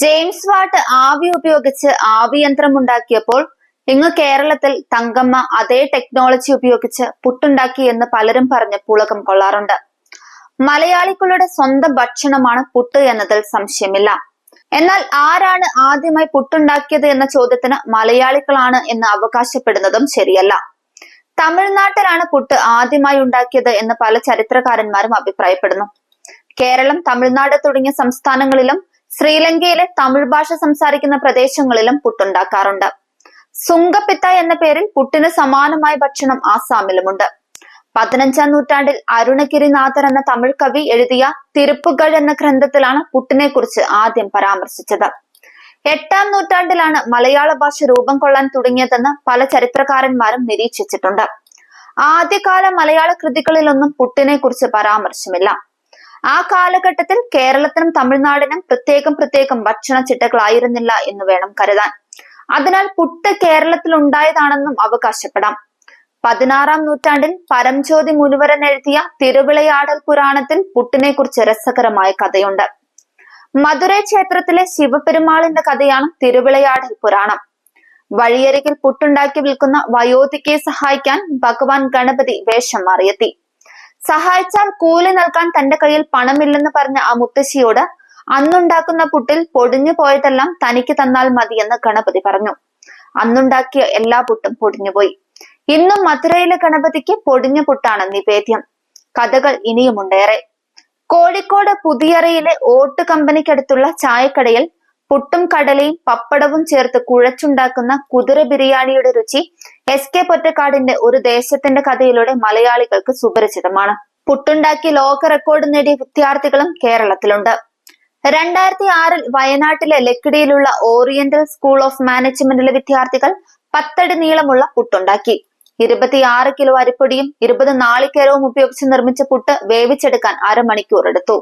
James Watt ആവി ഉപയോഗിച്ച് ആവി യന്ത്രം ഉണ്ടാക്കിയപ്പോൾ ഇങ്ങ് കേരളത്തിൽ തങ്കമ്മ അതേ ടെക്നോളജി ഉപയോഗിച്ച് പുട്ടുണ്ടാക്കി എന്ന് പലരും പറഞ്ഞ് പുളകം കൊള്ളാറുണ്ട്. മലയാളികളുടെ സ്വന്തം ഭക്ഷണമാണ് പുട്ട് എന്നതിൽ സംശയമില്ല. എന്നാൽ ആരാണ് ആദ്യമായി പുട്ടുണ്ടാക്കിയത് എന്ന ചോദ്യത്തിന് മലയാളികളാണ് എന്ന് അവകാശപ്പെടുന്നതും ശരിയല്ല. തമിഴ്നാട്ടിലാണ് പുട്ട് ആദ്യമായി ഉണ്ടാക്കിയത് എന്ന് പല ചരിത്രകാരന്മാരും അഭിപ്രായപ്പെടുന്നു. കേരളം തമിഴ്നാട് തുടങ്ങിയ സംസ്ഥാനങ്ങളിലും ശ്രീലങ്കയിലെ തമിഴ് ഭാഷ സംസാരിക്കുന്ന പ്രദേശങ്ങളിലും പുട്ടുണ്ടാക്കാറുണ്ട്. സുങ്കപ്പിത്ത എന്ന പേരിൽ പുട്ടിന് സമാനമായ ഭക്ഷണം ആസാമിലുമുണ്ട്. പതിനഞ്ചാം നൂറ്റാണ്ടിൽ അരുണഗിരിനാഥർ എന്ന തമിഴ് കവി എഴുതിയ തിരുപ്പുകൾ എന്ന ഗ്രന്ഥത്തിലാണ് പുട്ടിനെ കുറിച്ച് ആദ്യം പരാമർശിച്ചത്. എട്ടാം നൂറ്റാണ്ടിലാണ് മലയാള ഭാഷ രൂപം കൊള്ളാൻ തുടങ്ങിയതെന്ന് പല ചരിത്രകാരന്മാരും നിരീക്ഷിച്ചിട്ടുണ്ട്. ആദ്യകാല മലയാള കൃതികളിലൊന്നും പുട്ടിനെ കുറിച്ച് പരാമർശമില്ല. ആ കാലഘട്ടത്തിൽ കേരളത്തിനും തമിഴ്നാടിനും പ്രത്യേകം പ്രത്യേകം ഭക്ഷണ ചിട്ടകളായിരുന്നില്ല എന്ന് വേണം കരുതാൻ. അതിനാൽ പുട്ട് കേരളത്തിൽ ഉണ്ടായതാണെന്നും അവകാശപ്പെടാം. പതിനാറാം നൂറ്റാണ്ടിൽ പരംജ്യോതി മുനുവരൻ എഴുതിയ തിരുവിളയാടൽ പുരാണത്തിൽ പുട്ടിനെ കുറിച്ച് രസകരമായ കഥയുണ്ട്. മധുര ക്ഷേത്രത്തിലെ ശിവപെരുമാളിന്റെ കഥയാണ് തിരുവിളയാടൽ പുരാണം. വഴിയരികിൽ പുട്ടുണ്ടാക്കി വിൽക്കുന്ന വയോധികയെ സഹായിക്കാൻ ഭഗവാൻ ഗണപതി വേഷം മാറിയെത്തി. സഹായിച്ചാൽ കൂലി നൽകാൻ തന്റെ കയ്യിൽ പണമില്ലെന്ന് പറഞ്ഞ ആ മുത്തശ്ശിയോട് അന്നുണ്ടാക്കുന്ന പുട്ടിൽ പൊടിഞ്ഞു പോയതെല്ലാം തനിക്ക് തന്നാൽ മതിയെന്ന് ഗണപതി പറഞ്ഞു. അന്നുണ്ടാക്കിയ എല്ലാ പുട്ടും പൊടിഞ്ഞുപോയി. ഇന്നും മധുരയിലെ ഗണപതിക്ക് പൊടിഞ്ഞ പുട്ടാണ് നിവേദ്യം. കഥകൾ ഇനിയുമുണ്ടേറെ. കോഴിക്കോട് പുതിയറയിലെ ഓട്ട് കമ്പനിക്കടുത്തുള്ള ചായക്കടയിൽ പുട്ടും കടലയും പപ്പടവും ചേർത്ത് കുഴച്ചുണ്ടാക്കുന്ന കുതിര ബിരിയാണിയുടെ രുചി എസ് കെ പൊറ്റക്കാടിന്റെ ഒരു ദേശത്തിന്റെ കഥയിലൂടെ മലയാളികൾക്ക് സുപരിചിതമാണ്. പുട്ടുണ്ടാക്കി ലോക റെക്കോർഡ് നേടിയ വിദ്യാർത്ഥികളും കേരളത്തിലുണ്ട്. രണ്ടായിരത്തി ആറിൽ വയനാട്ടിലെ ലക്കിടിയിലുള്ള ഓറിയന്റൽ സ്കൂൾ ഓഫ് മാനേജ്മെന്റിലെ വിദ്യാർത്ഥികൾ പത്തടി നീളമുള്ള പുട്ടുണ്ടാക്കി. ഇരുപത്തിയാറ് കിലോ അരിപ്പൊടിയും ഇരുപത് നാളികേരവും ഉപയോഗിച്ച് നിർമ്മിച്ച പുട്ട് വേവിച്ചെടുക്കാൻ അരമണിക്കൂർ എടുത്തു.